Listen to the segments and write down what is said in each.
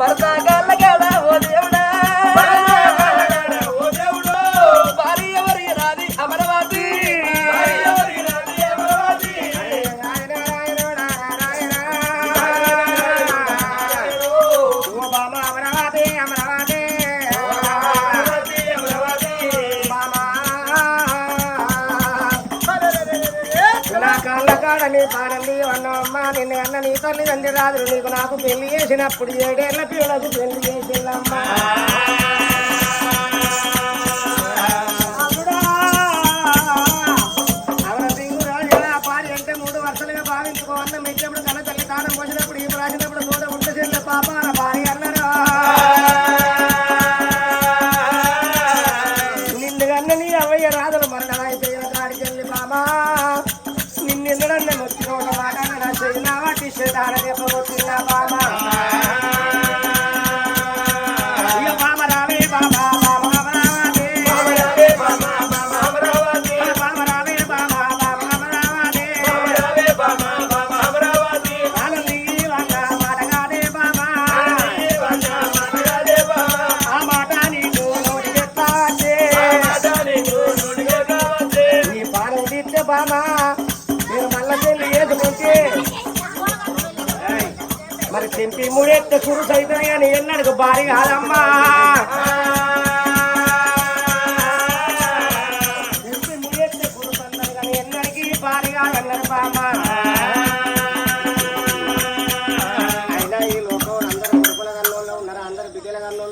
భర్త అప్పుడు ఏడేళ్ళ పిల్లలకు పెళ్ళి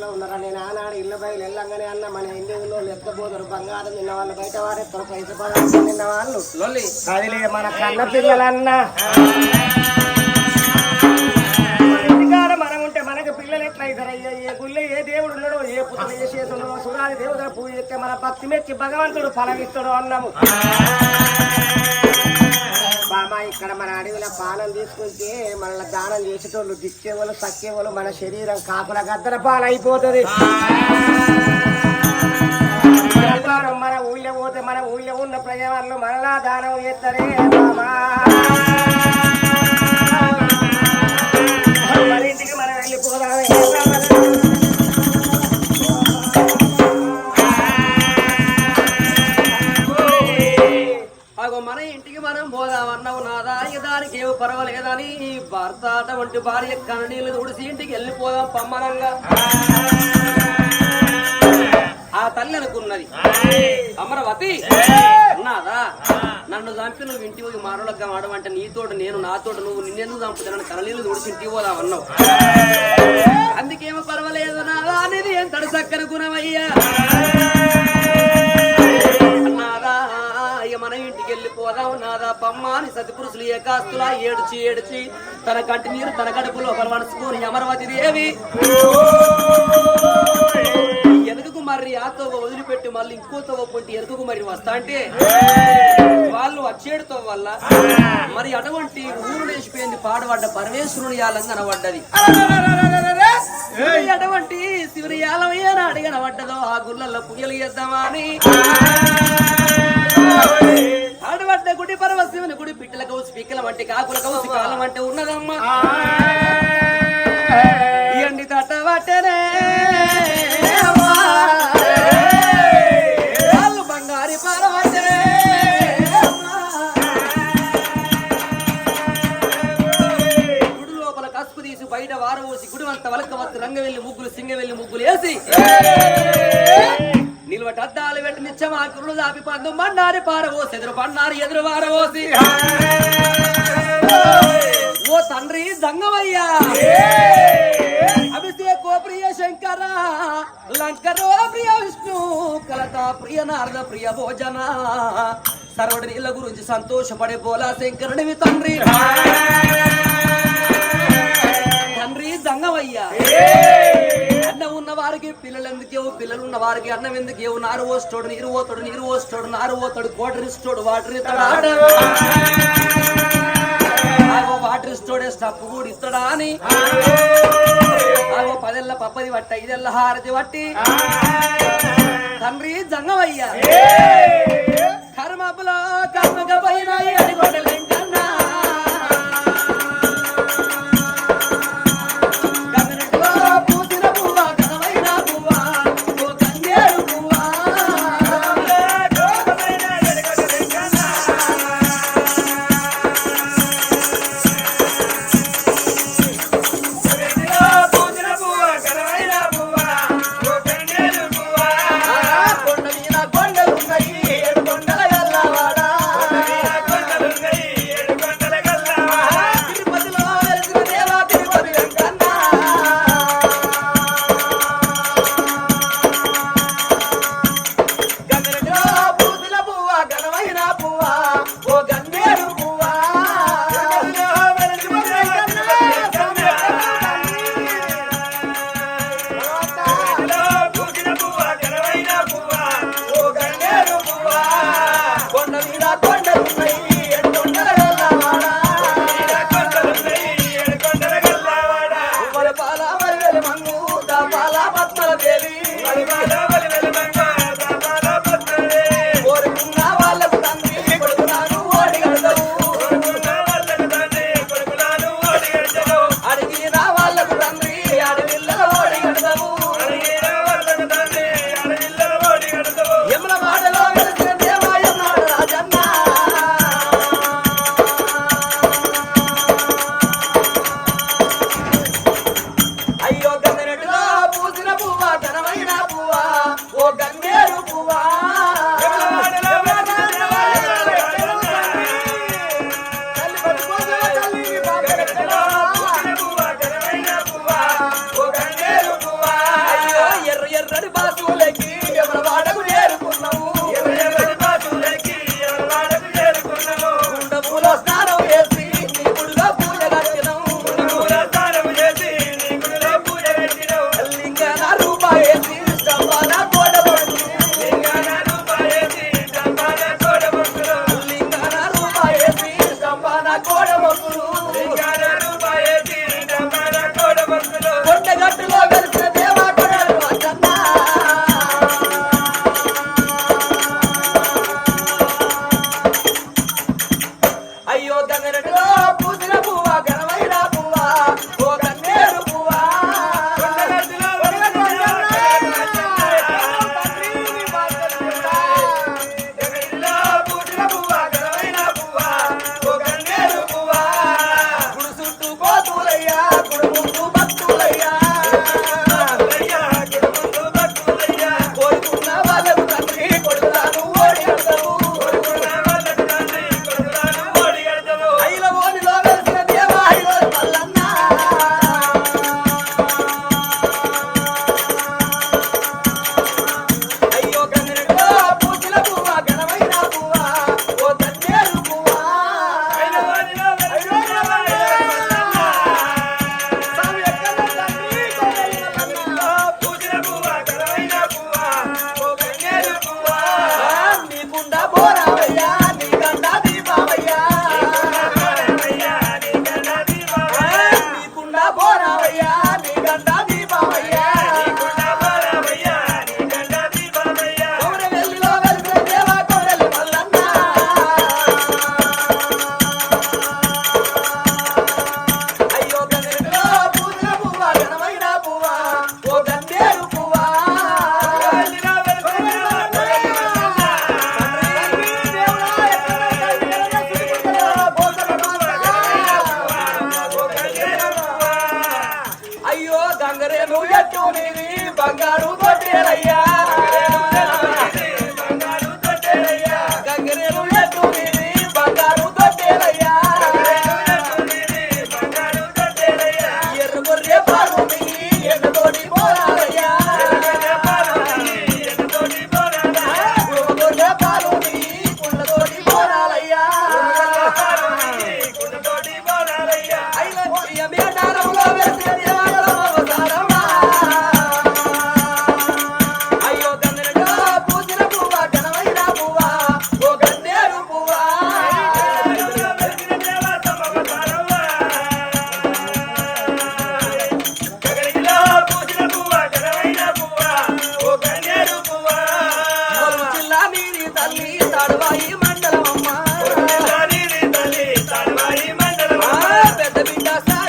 ఉన్నారా? నేను ఆనాడు ఇళ్ళ బయలు వెళ్ళంగానే అన్న మన ఇంటి వాళ్ళు పిల్లలు ఏ గుళ్ళో ఏ దేవుడు ఉన్నాడో ఏ పుత్రులు ఏ చేతున్నాడో సురాది దేవతల పూజ చేస్తే మన భక్తి మెచ్చి భగవంతుడు ఫలమిస్తాడు అన్నాము. బామ ఇక్కడ మన అడవిలో పానం తీసుకుంటే మన దానం చేసేటోళ్ళు దిక్కేవాళ్ళు సక్కేవాళ్ళు మన శరీరం కాకుల గద్దల పాలైపోతుంది. వ్యాపారం మన ఊళ్ళో పోతే మన ఊళ్ళో ఉన్న ప్రజలు మనలా దానం చేస్తారే బామా. మన ఇంటికి మనం అగో మన ఇంటికి మనం పోదామన్నావు నాదా ఇక దానికి ఏమి పర్వాలేదని ఈ భర్త అటువంటి భార్య కన్నీళ్ళు ఉడిసి ఇంటికి వెళ్ళిపోదాం పమ్మనంగా. ఆ తల్లి అనుకున్నది. అమరవతి? నాదా నన్ను చంపి నువ్వు ఇంటికి పోయి మారోళ్ళగా మాడమంటే నీతోటి నేను నాతోటి నువ్వు నిన్నెందుకు చంపుతానని కన్నీళ్ళు తుడిసి ఇంటికి పోదామన్నావు అందుకేమో పర్వాలేదు నాదా అనేది ఏం తడసక్కన గుణమయ్యా? మన ఇంటికి వెళ్ళిపోదాం నాదా బమ్మాని సతిపురుషులు ఏకాస్తులా ఏడ్చి ఏడ్చి తన కంటి నీరు తన కడుపులో పరమడుచుకుని అమరవతి దేవి. ఎనుకకు మరి ఆతో వదిలిపెట్టి మళ్ళీ ఇంకో తవ్వ పొంటి ఎనుకకు మరి వస్తా అంటే వాళ్ళు వచ్చేడుతో వల్ల మరి అటువంటి ఊరు లేచిపోయింది పాడబడ్డ పరమేశ్వరుని యాలంగా అనబడ్డది అటువంటి శివుని యాలమయ్య నాడు కనబడ్డదో ఆ గుళ్ళల్లో పుయ్యలు చేద్దామా అని. ఆడబడ్డ గుడి పరమశివుని గుడి పిట్టల కౌసి పిక్కల వంటి కాకుల కౌసి కాలం అంటే ఉన్నదమ్మా. పందు మన్నారి పారవోసి ఎదురు పన్నారు ఎదురు వారవోసి ఓ తండ్రి జంగమయ్యా అభిషేకో ప్రియ శంకర లంకరో ప్రియ విష్ణు కలత ప్రియ నారద ప్రియ భోజన. సర్వడి నీళ్ళ గురించి సంతోషపడే పోలా శంకరుడివి తండ్రి. తండ్రి జంగమయ్యా ఉన్న వారికి పిల్లలు ఎందుకేవు పిల్లలు ఉన్న వారికి అన్నం ఎందుకేవు నారు ఓస్తోడు నీరు పోతాడు నీరు ఓస్తోడు నారు పోతాడు కోటర్ ఇస్తాడు వాటర్ ఇస్తాడు? ఆగో వాటర్ ఇస్తాడే స్టప్పు కూడా ఇస్తాడా అని. ఆగో పదెల్ల పప్పది పట్ట ఐదెల్ల హారతి పట్టి. తండ్రి జంగమయ్యా. పెద్ద బిడ్డ సార్.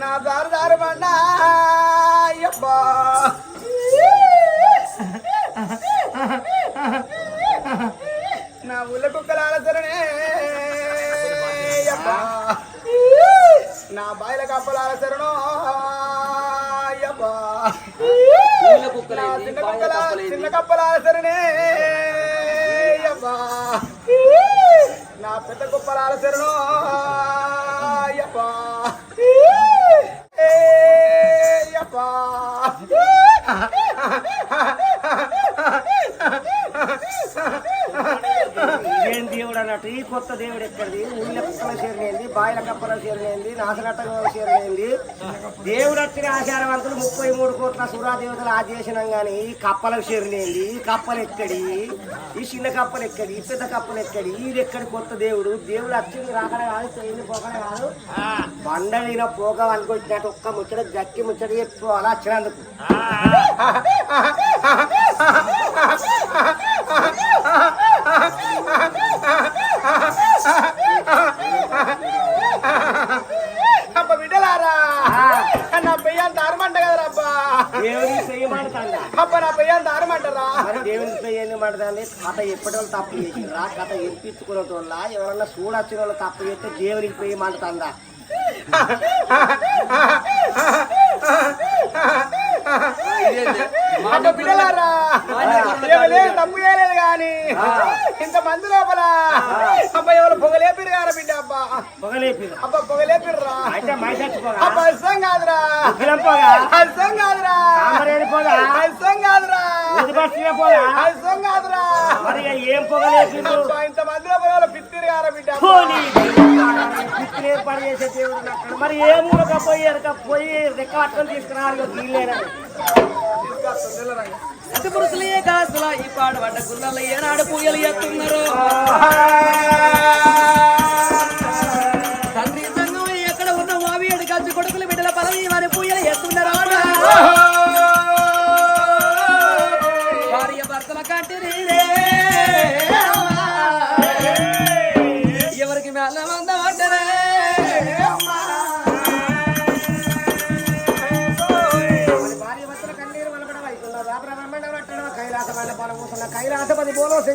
నా దారు దారు బండా అయ్యప్ప నా ఊళ్ళ కుక్కల ఆలసరనే అయ్యప్ప నా బాయిల కప్పల ఆలసరణో కుక్కలేంది చిన్న కుక్కల చిన్న కప్పల ఆలసరనే అయ్యప్ప నా పెద్ద కుప్పల ఆలసరణో అయ్యప్ప ఏ అయ్యప్ప ఏం ఈ కొత్త దేవుడు ఎక్కడిది? ఊళ్ళ కుక్కల చేరినేంది బాయిల కప్పల చేరినేంది నాసగట్ట చేరినేంది దేవుడు వచ్చిన ఆచారవంతులు ముప్పై మూడు కోట్ల సురాదేవతలు ఆదేశనం కానీ ఈ కప్పలకు చేరినేంది ఈ కప్పలు ఎక్కడి? ఈ చిన్న కప్పలు ఎక్కడి? ఈ పెద్ద కప్పలు ఎక్కడి? ఇది ఎక్కడి కొత్త దేవుడు? దేవుడు వచ్చింది రాకడ కాదు పోయింది పోకడ కాదు. బండలిన పోగ అనుకొచ్చినట్టు ఒక్క ముచ్చట గట్టి ముచ్చట అలా వచ్చినందుకు. అబ్బ బిడ్డలారా నా పెయ్యాన్ని దారమంట కదరా అబ్బా దేవుడికి చేయమంటాడా అబ్బ నా పెయ్యాన్ని దారమంటారా మరి దేవునిపై ఏంది మాట్లాడాలి కథ ఎప్పటి వాళ్ళు తప్పు చేసిండ్రా కథ ఎప్పించుకునేటోళ్ళ ఎవరన్నా చూడొచ్చిన వాళ్ళు తప్పు చేస్తే దేవునికి పోయి బిడ్డలారా ఎవరే తప్పు చేయలేదు గాని ఇంత మంది లోపల. అబ్బ ఎవరు పొగలేపిరు గారా బిడ్డ అబ్బా? అబ్బ పొగలేపిర్రా? అబ్బ అర్థం కాదురా. అర్థం కాదురా. అర్థం కాదురా. మరి ఏం ఏర్పాటు చేసే దేవుడు. మరి ఏ మూలక పోయి పోయి రెక్క పట్టుకొని తీసుకురారు గీలేనా అతి పురుషులే కాసుల ఈ పాడు పడ్డ గుర్రాలు ఏనాడు పూయలు ఎత్తున్నారు?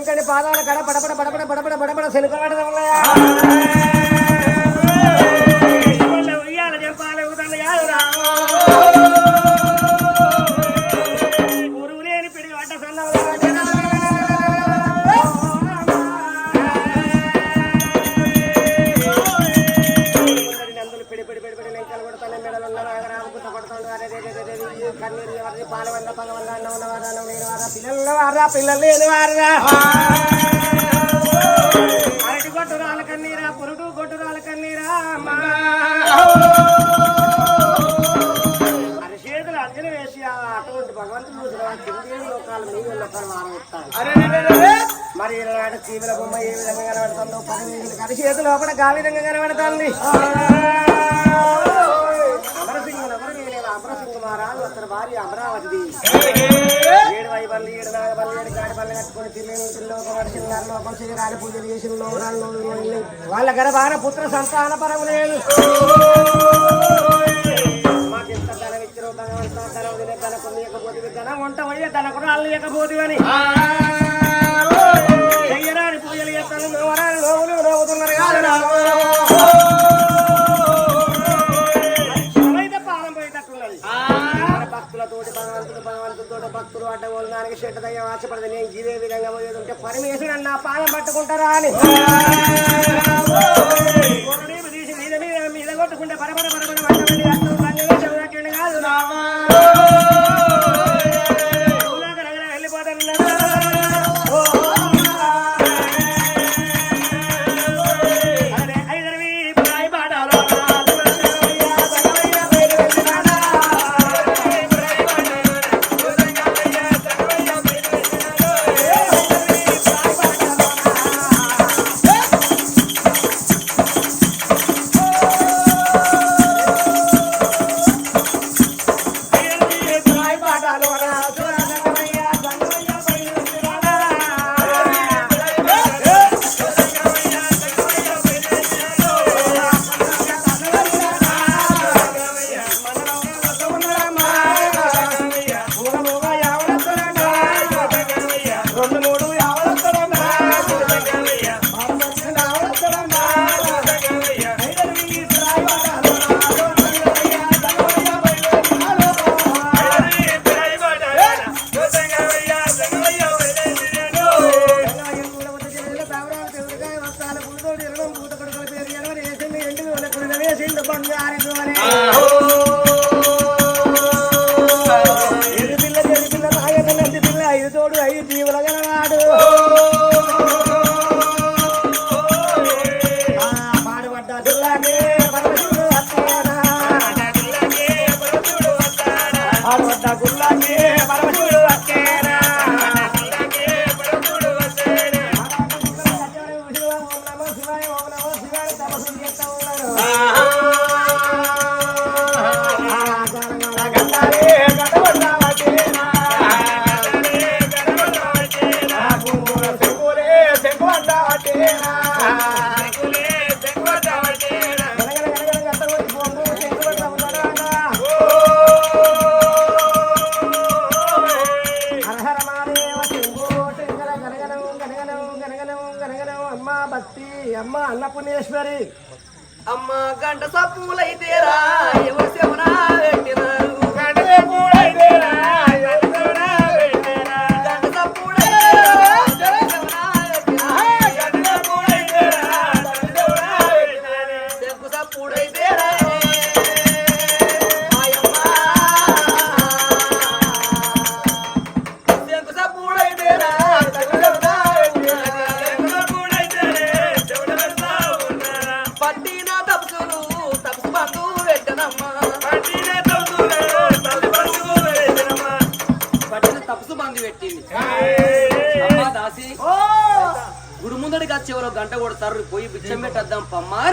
కైలాసపతి పాదాల కడ పడపడ పడపడ పడపడ పడపడ శనుకబడడం కొడతాను మెడలు ఉన్న గుట్ట ఈ కన్నీరు ఎవరిది? పాల వంద పగ వంద అన్న ఉన్నవారా అన్నం లేని వారా? పిల్లల వారా పిల్లలు లేని వారా? అరటి కొట్టు రాల కన్నీరా పురుడు కొట్టు రాల కన్నీరా అమ్మా. అరి చేతులు అంజన వేసి అటువంటి భగవంతుడు చూసిన కింది లోకాలు. మరి ఈనాడు చీమల బొమ్మ ఏ విధంగా కనబడుతుందో పది కడి చేతులు లోపల గా విధంగా కనబడుతుంది. అమరసింహులు ఎవరు వీలేదు అమరావతి తిరిగి వాళ్ళ గర్భాన పుత్ర సంతాన పరము లేదు మాకెంత ధనం ఇచ్చిన భగవంతుడు ధనం తినే ధనకు ధనం వంట వయ్య ధనకు రాళ్ళు ఇవ్వకపోతే అని అడ్డగోలడానికి చెట్టు దయ్యం ఆశపడదు నేను ఇదే విధంగా పోయేది ఉంటే పరమేశ్వరుడు నా పాదం పట్టుకుంటారా అని. మీద మీద మీద కొట్టుకుంటే పరపర పరపర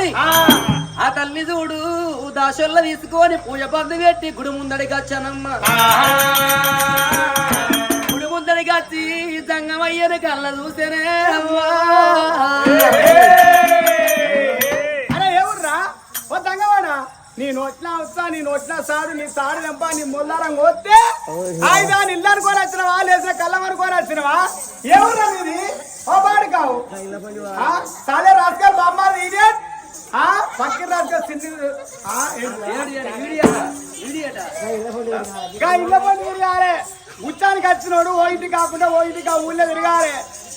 పమ్మారి ఆ. తల్లి చూడు దాసొల్ల తీసుకొని పూజ బంధు పెట్టి గుడి ముందడికి వచ్చానమ్మా. గుడి ముందడికి వచ్చి సంగమయ్యని కళ్ళ చూసేనే అమ్మా. అరే ఎవర్రా? ఓ తంగవాడా నీ నోట్లా వస్తా నీ నోట్లా సాడు నీ సాడు వెంప నీ ముల్లారం కోస్తే ఆయన ఇల్లు అనుకొని వచ్చినవా లేదా కళ్ళం అనుకొని వచ్చినవా ఎవర్రా నీది ఓ పాడు కావు సాలే రాజకీయ బామ్మ ఇడియట్ ఆ పక్కన రాజకీయ సిన్ని ఆ ఏంటి? ఏడు ఏడు వీడియట వీడియట ఇంకా ఇళ్ళ పని తిరగాలి ఉచ్చానికి వచ్చినోడు ఓ ఇంటి కాకుండా ఓ ఇంటికి ఆ ఊళ్ళో తిరగాలి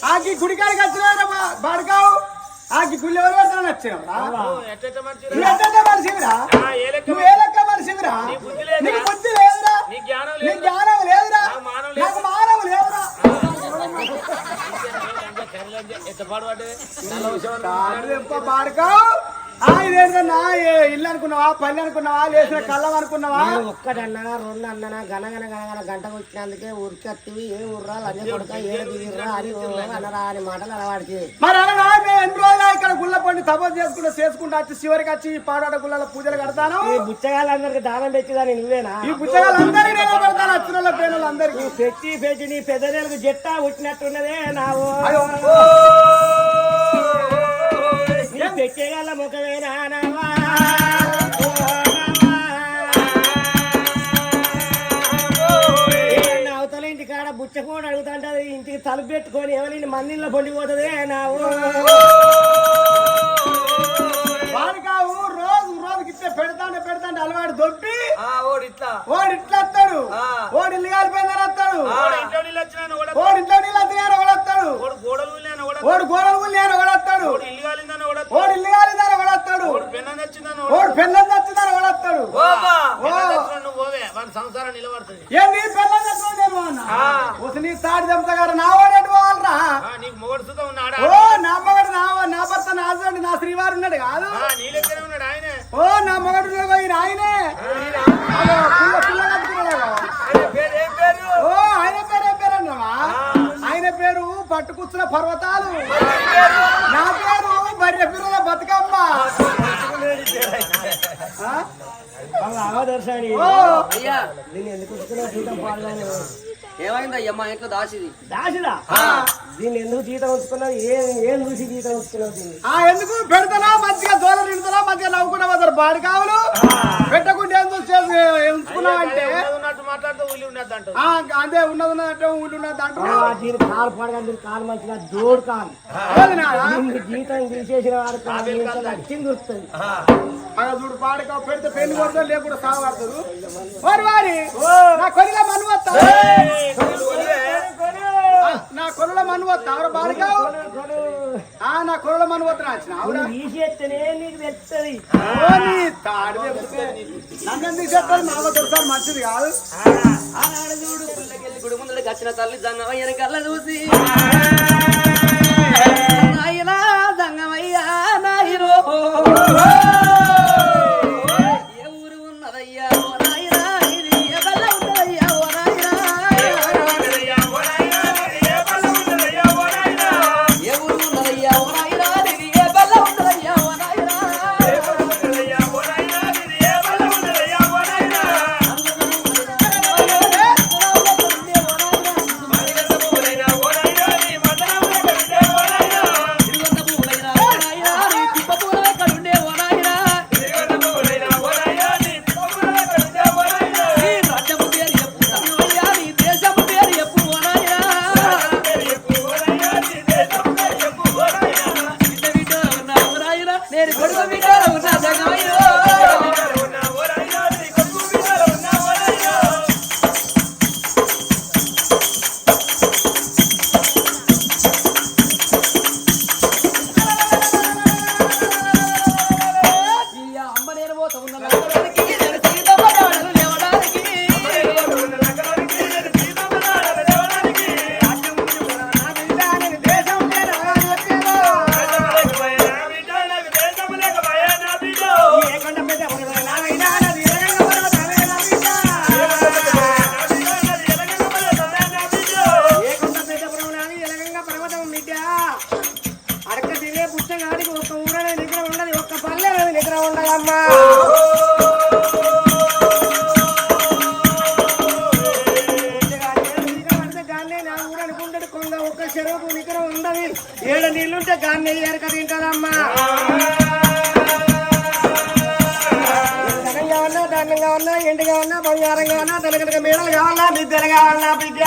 ఆకి గుడికాడికి వచ్చినాడు బాడుకావు. ఆకి గుళ్ళు ఎవరు పెడతాను వచ్చినావురా నువ్వు ఎట్ట మనిషివిరా నువ్వు ఏ లెక్క మనిషివిరా నీకు బుద్ధి లేదురా? నీకు జ్ఞానం లేదురా? నాకు మానవం లేదురా? బాడుకావు. ఆ ఇదేంటన్నా ఏ- ఇల్లు అనుకున్నావా? పల్లె అనుకున్నావా? లేచిన కళ్ళం అనుకున్నావా? ఒక్కటన్నా రెండు అన్ననా గనగన గనగన గంట వచ్చినందుకే ఉరికత్తివి ఏ ఉర్రా లంజ కొడుక ఏడు దిగిర్రా అని అనరా అని మాటలు అలవాడికి మరి మేము ఎన్ని రోజులు ఇక్కడ గుళ్ళ పండి తపస్సు చేసుకుంటూ చేసుకుంటూ వచ్చి చివరికి వచ్చి ఈ పాడాడ గుళ్ళ పూజలు కడతాను? ఈ బుచ్చగాళ్ళందరికి దానం పెట్టిదని నువ్వేనా? ఈ పుస్తకాలందరికీ నేను వాళ్ళ పేర్లందరికీ నువ్వు పెట్టి పెట్టి నీ పెద్దనేలకు జట్టా పుట్టినట్టున్నదే నావు నీ పెట్టేగాళ్ళ ముఖమేనా నావా ఓ నావా. ఏమన్నా అవతల ఇంటి కాడ బుచ్చకోడు అడుగుతుంటది ఇంటికి తలుపు పెట్టుకొని ఎవరిని మందిలో పొండిపోతుంది నావు వాడికావు రోజు రోజుకి ఇట్లా పెడతాంటే పెడతాంటే అలవాటు దొబ్బి ఓడి ఇట్లా ఓడి ఇట్లా వస్తాడు. ఓడి ఇల్లు కాలిపోయిందని వస్తాడు ఓడి ఇంట్లో నీళ్ళు వచ్చినాయని ఒకడు వస్తాడు ఓడి గోడలు గుళ్ళని ఒకడు వస్తాడు ఓడి ఇల్లు కాలిందని ఒకడు వస్తాడు ఓడి పెన్నం తెచ్చిందని ఒకడు వస్తాడు సంసారం నిలబడుతుంది ఏంది పెన్నం తెచ్చుకోండి అన్న అసలు నీ తాడి చెప్తా గారు నా వాడేటి పోవాలరా ఆ, నీకు మొగడు సుతం ఉన్నాడా ఓ నా మగడు నా నా భర్త నా హస్బెండ్ నా శ్రీవారు ఉన్నాడు కాదు ఆ, నీ లెక్కనే ఉన్నాడు ఆయనే ఓ నా మగడు ఉన్నాడు, ఈయన ఆయనే అదో, పిల్ల పిల్ల కట్టుకున్నాడు ఓ ఆయన పేరు ఏం పేరు అన్నావా ఆయన పేరు పట్టుకుచ్చిన పర్వతాలు నా పేరు బర్రె పిల్లల బతుకమ్మ ఆ? అవదర్శని ఓ అయ్యా దీన్ని ఎందుకు ఉంచుకున్నావు జీతం పాడగానే ఏమైంది అయ్యా మా ఇంట్లో దాసిది. దాసిదా? దీన్ని ఎందుకు జీతం ఉంచుకున్నావు? ఏం ఏం చూసి జీతం ఉంచుకున్నావు దీన్ని? ఆ ఎందుకు? పెడతానా? మంచిగా దోల నిండుతానా మంచిగా నవ్వుకున్నా వదరు బాడి కావులు? పెట్టకుండా ఏం చూసి ఉంచుకున్నావు అంటే? మాట్లాడుతూ ఊళ్ళి అంటావు. ఆ, అదే ఉన్నది ఉన్నదంటే ఊళ్ళు ఉన్నది ఆ, అంటున్నావు దీని కాలు పడగా దీని కాలు మంచిగా దోడు కాలు జీతం తీసేసిన వాడు లక్ష్యం దొరుకుతుంది అలా చూడు పాడక పెడితే పెళ్ళి కొడతారు లేకుండా సాగబడతారు. వారి వారి కొనిగా నా కొరల మన్ను వస్తావు బాలికావు ఆ నా కొరల మన్ను వస్తా వచ్చిన అవునా తీసేస్తేనే నీకు తెస్తుంది ఓ నీ తాడు తెంపితే నన్ను మావ దొరకాలి మంచిది కాదు ఆనాడు చూడు గుడి ముందడికి వచ్చిన తల్లి జంగమయ్యని కళ్ళ చూసి తినే ఒక్క ఊరనే నిద్ర ఉండదు ఒక్క పల్లె నిద్ర ఉండదమ్మా. ఒక్క చెరువుకు నిద్ర ఉండదు. ఏడు నీళ్ళుంటే గాన్ని ఎరక తింటదమ్మా. ధనంగా ఉన్నా ధాన్యంగా ఉన్నా ఎండుగా ఉన్నా బంగారంగా ఉన్నా తనకనక మేడలు కావాలా బిడ్డలు కావాలా బిడ్డ.